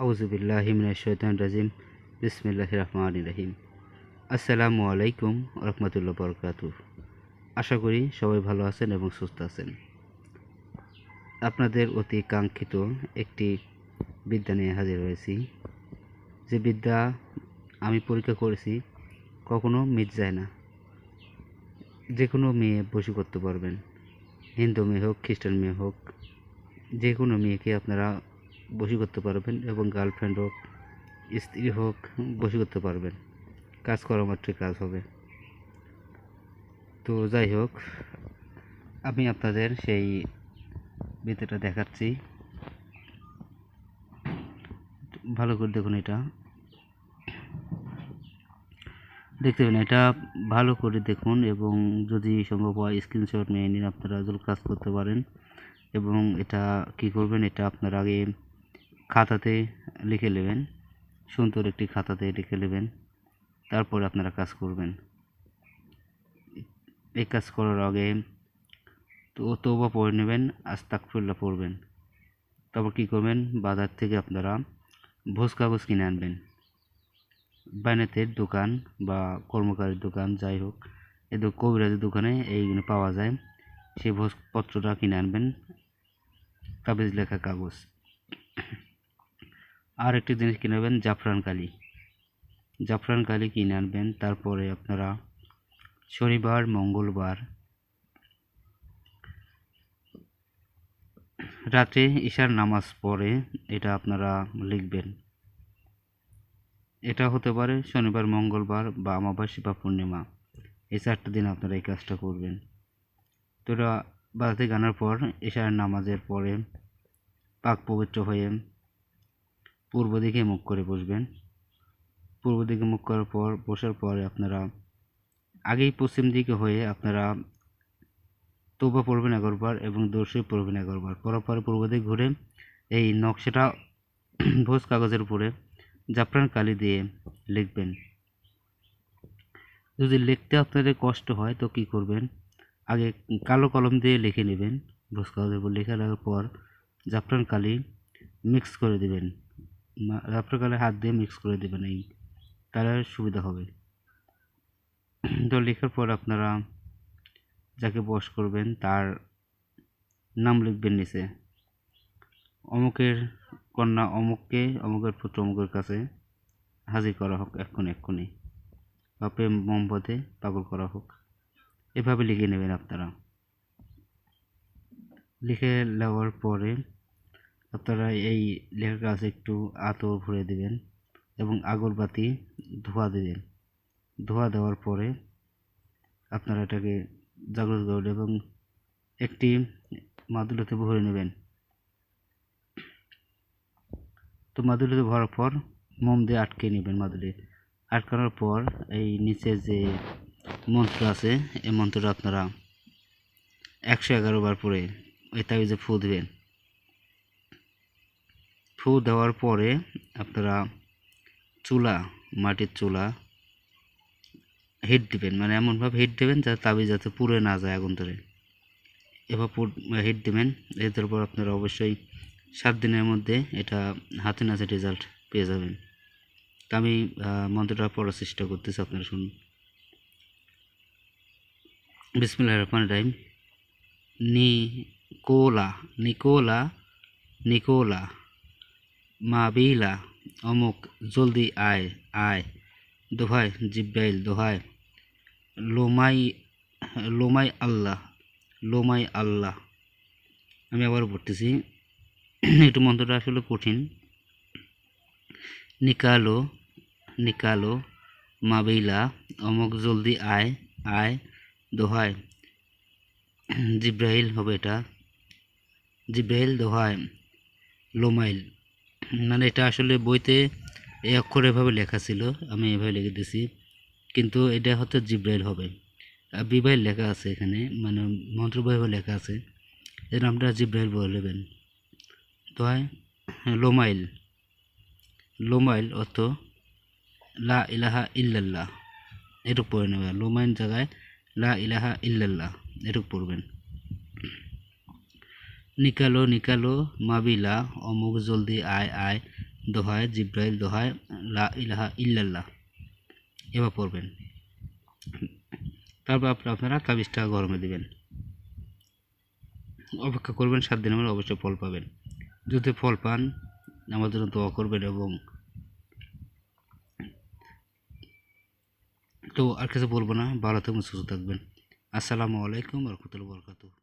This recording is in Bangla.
আউজুবিল্লাহিমিনাশাইতান রাজিম। বিসমিল্লাহ রহমান রহিম। আসসালামু আলাইকুম রহমতুল্লাহ বরকাতু আশা করি সবাই ভালো আছেন এবং সুস্থ আছেন। আপনাদের অতি কাঙ্ক্ষিত একটি বিদ্যা নিয়ে হাজির হয়েছি। যে বিদ্যা আমি পরীক্ষা করেছি কখনো মিট যায় না। যে কোনো মেয়ে বসু করতে পারবেন। হিন্দু মেয়ে হোক, খ্রিস্টান মেয়ে হোক যে কোনো মেয়েকে আপনারা বসি করতে পারবেন এবং গার্লফ্রেন্ড হোক, স্ত্রী হোক, বসি করতে পারবেন। কাজ করা মাত্রই কাজ হবে। তো যাই হোক, আমি আপনাদের সেই বিদ্যাটা দেখাচ্ছি। ভালো করে দেখুন এটা। দেখতে পেন এটা ভালো করে দেখুন এবং যদি সম্ভব হয় স্ক্রিনশট নিয়ে নিন, আপনারা কাজ করতে পারেন। এবং এটা কি করবেন, এটা আপনার আগে খাতাতে লিখে নেবেন। সুন্দর একটি খাতাতে লিখে নেবেন। তারপরে আপনারা কাজ করবেন। এই কাজ করার আগে তো তৌবা পড়ে নেবেন আস্তাকফুল্লা পড়বেন। তারপর কী করবেন? বাজার থেকে আপনারা ভোজ কাগজ কিনে আনবেন। বাইনাতের দোকান বা কর্মকারীর দোকান, যাই হোক, এই কবিরাজের দোকানে এইগুলো পাওয়া যায়। সেই ভোজপত্রটা কিনে আনবেন। তাবিজ লেখা কাগজ। আর একটি জিনিস কিনে নেবেন, জাফরান কালি। জাফরান কালি কিনে আনবেন, তারপরে আপনারা শনিবার, মঙ্গলবার রাতে ঈশার নামাজ পড়ে এটা আপনারা লিখবেন। এটা হতে পারে শনিবার, মঙ্গলবার বা অমাবাস্যা বা পূর্ণিমা। এই চারটা দিন আপনারা এই কাজটা করবেন। তো এটা বাড়িতে গানার পর, ঈশার নামাজের পরে পাক পবিত্র হয়ে পূর্ব দিকে মুখ করে বসবেন। পূর্ব দিকে মুখ করার পর, বসার পরে আপনারা আগেই পশ্চিম দিকে হয়ে আপনারা তোবা পড়বেন এগারোবার এবং দর্শই পড়বেন এগারোবার পরার পরে পূর্ব দিকে ঘুরে এই নকশাটা ভোজ কাগজের উপরে জাফরান কালি দিয়ে লিখবেন। যদি লিখতে আপনাদের কষ্ট হয় তো কি করবেন? আগে কালো কলম দিয়ে লিখে নেবেন। ভোজ কাগজের উপর লেখা রাখার পর জাফরান কালি মিক্স করে দেবেন। জাফরান কালি হাত দিয়ে মিক্স করে দেবেন এই, তাহলে সুবিধা হবে। তো লেখার পর আপনারা যাকে বস করবেন, তার নাম লিখবেন নিচে। অমুকের কন্যা অমুককে, অমুকের পুত্র অমুকের কাছে হাজির করা হোক, এক্ষুনি এক্ষুনি। বা প্রেম মোমবাতে পাগল করা হোক। এভাবে লিখে নেবেন আপনারা। লিখে নেওয়ার পরে আপনারা এই লেখার কাছে একটু আতর ভরে দেবেন এবং আগরবাতি ধোয়া দেবেন। ধোয়া দেওয়ার পরে আপনারা এটাকে জাগ্রত করবেন এবং একটি মাদুলিতে ভরে নেবেন। তো মাদুলিতে ভরার পর মোম দিয়ে আটকে নেবেন মাদুলি। আটকানোর পর এই নিচে যে মন্ত্র আছে, এই মন্ত্রটা আপনারা একশো এগারো বার পরে ওই তাবিজে ফু দেবেন। ফু দেওয়ার পরে আপনারা চুলা, মাটির চুলা হিট দিবেন। মানে এমনভাবে হিট দেবেন যাতে তাবিজ যাতে পুড়ে না যায় আগুন ধরে এবার হিট দেবেন। এদের পর আপনারা অবশ্যই সাত দিনের মধ্যে এটা হাতে নাচে রেজাল্ট পেয়ে যাবেন। তা আমি মন্ত্রটা পড়ার চেষ্টা করতেছি আপনারা শুনুন। বিসমিল্লাহ রহমান রাহিম। নি কোলা নিকোলা। নিকোলা মাবিলা, অমুক জলদি আয় আয়, দোহাই জিব্রাইল, দোহাই। লোমাই লোমাই আল্লাহ লোমাই আল্লাহ। আমি আবার পড়তেছি। একটু মন্ত্রটা আসলে কঠিন। নিকালো নিকালো, মাবিলা, অমুক জলদি আয় আয়, দোহাই। জিব্রাহিল হবে এটা। জিব্রাহিল দোহাই, লোমাইল। মানে এটা আসলে বইতে এই অক্ষর এভাবে লেখা ছিল, আমি এভাবে লিখে দিছি। কিন্তু এটা হয়তো জিব্রাইল হবে। বিবাহিল লেখা আছে এখানে মানে মন্ত্রবহিভাবে লেখা আছে। এর নামটা জিব্রাইল বলবেন দোহাই লোমাইল। লোমাইল অর্থ লা ইলাহা ইল্লাল্লাহ। এটুক পড়ে নেবে লোমাইল জায়গায় লা ইলাহা ইল্লাল্লাহ। এটুক পড়বেন। নিকালো নিকালো, মাবিলা, অমুক জলদি আয় আয়, দোহায়, জিব্রাইল, দোহায়, লা ইলাহা ইল্লাল্লাহ। এবার পড়বেন। তারপর আপনি- আপনারা তাবিজটা গরমে দিবেন। অপেক্ষা করবেন সাত দিনের মধ্যে অবশ্যই ফল পাবেন। যদি ফল পান আমার জন্য দোয়া করবেন এবং তো আর কিছু বলব না। ভালো থাকবেন, সুস্থ থাকবেন। আসসালামু আলাইকুম রহমতুল্লাহ বরকাতুহ।